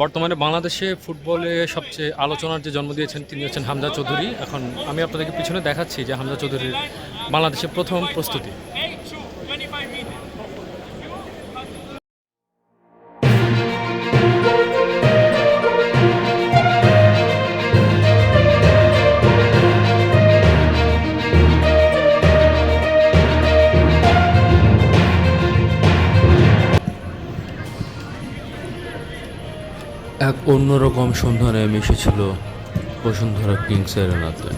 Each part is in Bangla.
বর্তমানে বাংলাদেশে ফুটবলে সবচেয়ে আলোচনার যে জন্ম দিয়েছেন, তিনি হচ্ছেন হামজা চৌধুরী। এখন আমি আপনাদেরকে পিছনে দেখাচ্ছি যে হামজা চৌধুরীর বাংলাদেশের প্রথম প্রস্তুতি। এক অন্যরকম সন্ধানে মিশেছিল বসুন্ধরা কিংস এরেনাতে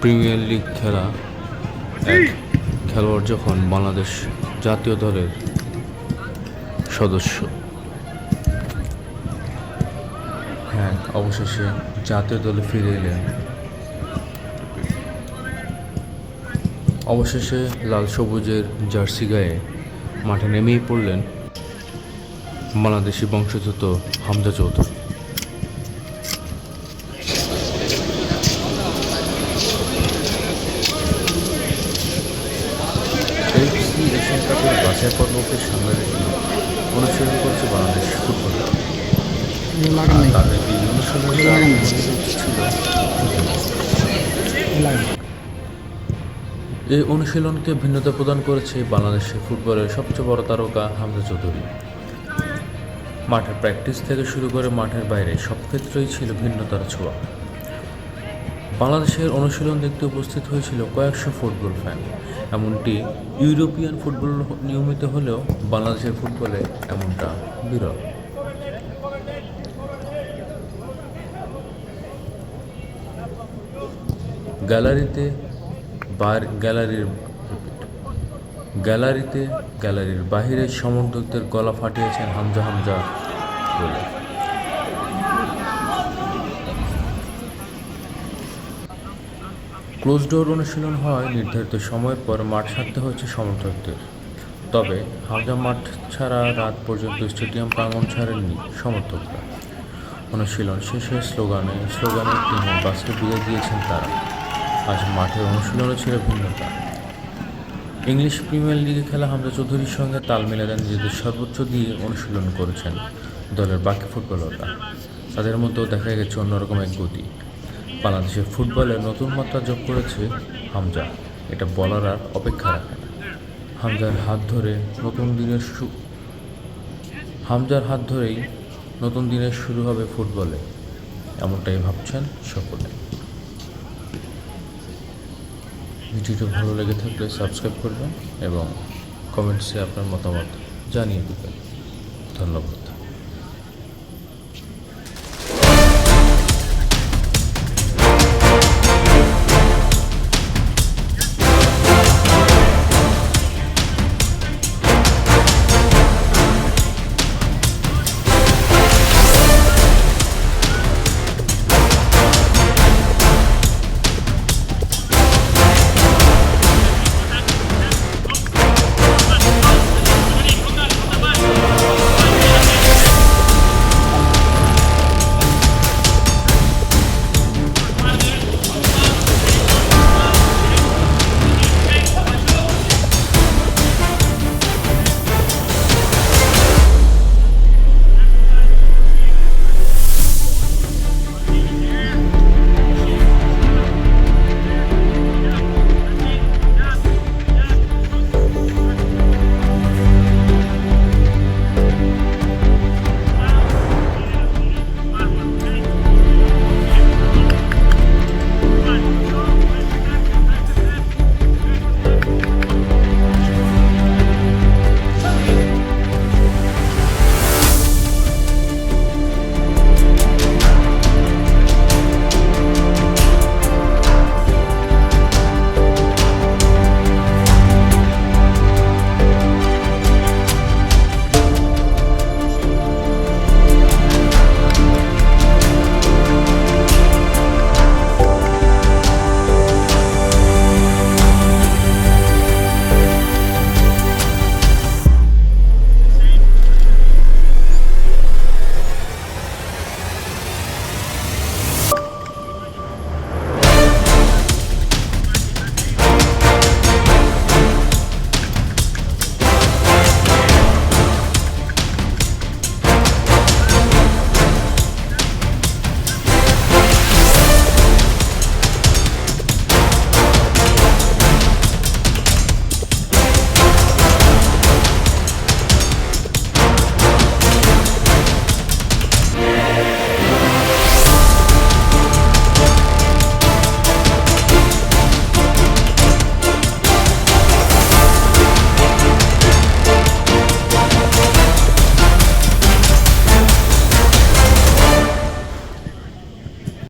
প্রিমিয়ার লিগ খেলা এক খেলোয়াড় যখন বাংলাদেশ জাতীয় দলের সদস্য। হ্যাঁ অবশেষে জাতীয় দলে ফিরে এলেন। অবশেষে লাল সবুজের জার্সি গায়ে মাঠে নেমেই পড়লেন বাংলাদেশি বংশোদ্ভূত হামজা চৌধুরী। এফসি এশিয়ান কাপের বাছাই পর্বকে সামনে রেখে অনুশীলন করছে বাংলাদেশ ফুটবল। তাদের এই ছিল। এই অনুশীলনকে ভিন্নতা প্রদান করেছে বাংলাদেশের ফুটবলের সবচেয়ে বড় তারকা হামজা চৌধুরী। মাঠের প্র্যাকটিস থেকে শুরু করে মাঠের বাইরে সব ক্ষেত্রেই ছিল ভিন্নতার ছোঁয়া। বাংলাদেশের অনুশীলন দেখতে উপস্থিত হয়েছিল কয়েকশো ফুটবল ফ্যান এমনটি ইউরোপিয়ান ফুটবল নিয়মিত হলেও বাংলাদেশের ফুটবলে এমনটা বিরল। গ্যালারিতে বার গ্যালারির গ্যালারিতে, গ্যালারির বাহিরে সমর্থকদের গলা ফাটিয়েছেন হামজা হামজা বলে। ক্লোজ ডোর অনুশীলন হয় নির্ধারিত সময়ের পর মাঠ ছাড়তে হয়েছে সমর্থকদের। তবে হামজা মাঠ ছাড়া রাত পর্যন্ত স্টেডিয়াম প্রাঙ্গণ ছাড়েননি সমর্থকরা। অনুশীলন শেষে স্লোগানে, স্লোগানের টিমে বাসে বিয়ে দিয়েছেন তারা। আজ মাঠের অনুশীলনও ছিল ভিন্নতা। ইংলিশ প্রিমিয়ার লিগে খেলা হামজা চৌধুরীর সঙ্গে তাল মিলে দেন নিজেদের সর্বোচ্চ দিয়ে অনুশীলন করেছেন দলের বাকি ফুটবলাররা। তাদের মধ্যেও দেখা গেছে অন্যরকম এক গতি। বাংলাদেশের ফুটবলে নতুন মাত্রা যোগ করেছে হামজা। এটা বলার আর অপেক্ষা রাখে হামজার হাত ধরে নতুন দিনের হামজার হাত ধরেই নতুন দিনের শুরু হবে ফুটবলে। এমনটাই ভাবছেন সকলে। ভিডিওটি ভালো লেগে থাকলে সাবস্ক্রাইব করবেন এবং কমেন্টসে আপনার মতামত জানিয়ে দেবেন। ধন্যবাদ।